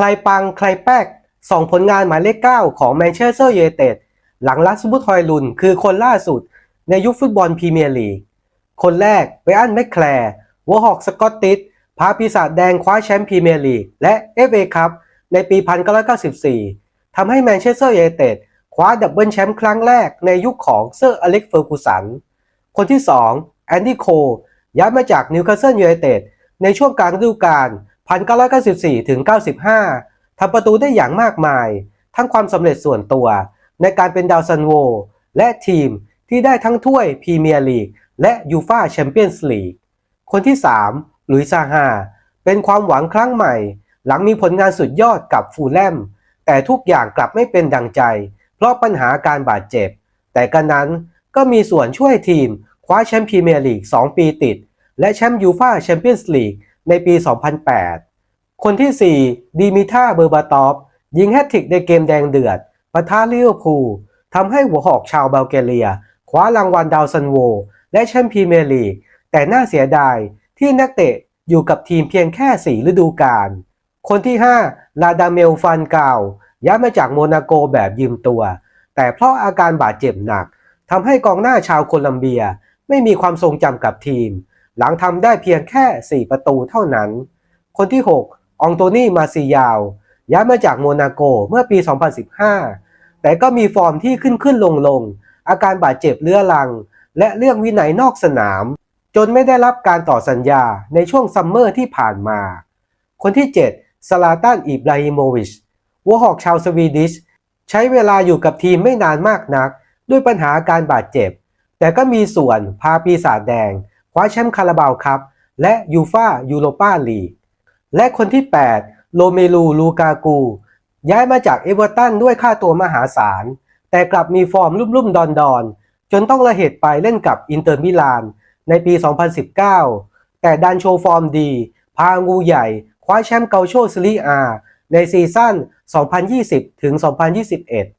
ใครปังใครแป๊กสองผลงานหมายเลข 9 ของแมนเชสเตอร์ยูไนเต็ดหลังลัสบุทอยลุน คือคนล่าสุดในยุคฟุตบอลพรีเมียร์ลีก คนแรกไบอันแมคแคลร์วอฮอกสกอตติสพาปีศาจแดงคว้าแชมป์พรีเมียร์ลีก และเอฟเอคัพในปี 1994 ทำให้แมนเชสเตอร์ยูไนเต็ดคว้าดับเบิลแชมป์ครั้งแรกในยุคของเซอร์อเล็กเฟอร์กูสัน คนที่ 2 แอนดี้โคย้ายมาจากนิวคาสเซิลยูไนเต็ดในช่วงกลางฤดูกาล 1994 ถึง 95 ทำประตูได้อย่างมากมาย ทั้งความสำเร็จส่วนตัว ในการเป็นดาวซันโว และทีมที่ได้ทั้งถ้วยพรีเมียร์ลีกและยูฟาแชมเปี้ยนส์ลีก คนที่3หลุยซาฮา เป็นความหวังครั้งใหม่ หลังมีผลงานสุดยอดกับฟูลแลม แต่ทุกอย่างกลับไม่เป็นดังใจ เพราะปัญหาการบาดเจ็บ แต่กันนั้นก็มีส่วนช่วยทีมคว้าแชมป์พรีเมียร์ลีก 2 ปีติด และแชมป์ยูฟาแชมเปี้ยนส์ลีก ในปี 2008 คนที่ 4 ดีมิท่าเบอร์บาตอฟยิงแฮตทริกในเกมแดงเดือดปะทะลิเวอร์พูลทำให้หัวหอกชาวเบลแกเรียคว้ารางวัลดาวซันโว และแชมป์พรีเมียร์ลีก แต่น่าเสียดายที่นักเตะอยู่กับทีมเพียงแค่4ฤดูกาล คนที่ 5 ลาดาเมลฟันกาวย้ายมาจากโมนาโกแบบยืมตัว แต่เพราะอาการบาดเจ็บหนักทำให้กองหน้าชาวโคลัมเบียไม่มีความทรงจำกับทีม หลังทำได้เพียงแค่ 4 ประตูเท่านั้น คนที่ 6 องโตนี่มาซิยาว ย้ายมาจากโมนาโกเมื่อปี 2015 แต่ก็มีฟอร์มที่ขึ้นขึ้นลงลง อาการบาดเจ็บเรื้อรัง และเรื่องวินัยนอกสนาม จนไม่ได้รับการต่อสัญญาในช่วงซัมเมอร์ที่ผ่านมา คนที่7สลาตันอิบราฮิโมวิชวัวหอกชาวสวีดิชใช้เวลาอยู่กับทีมไม่นานมากนัก ด้วยปัญหาการบาดเจ็บ แต่ก็มีส่วนพาปีศาจแดง ว้าแชมป์คาราบาวครับ และยูฟายูโรปาลีก และคนที่ 8 โลเมลูลูกากู ย้ายมาจากเอเวอร์ตันด้วยค่าตัวมหาศาล แต่กลับมีฟอร์มลุ่มๆ ดอนๆ จนต้องระเหตุไปเล่นกับอินเตอร์มิลาน ในปี 2019 แต่ดันโชว์ฟอร์มดี พางูใหญ่ คว้าแชมป์เกาโชซิลีอาในซีซั่น 2020 ถึง 2021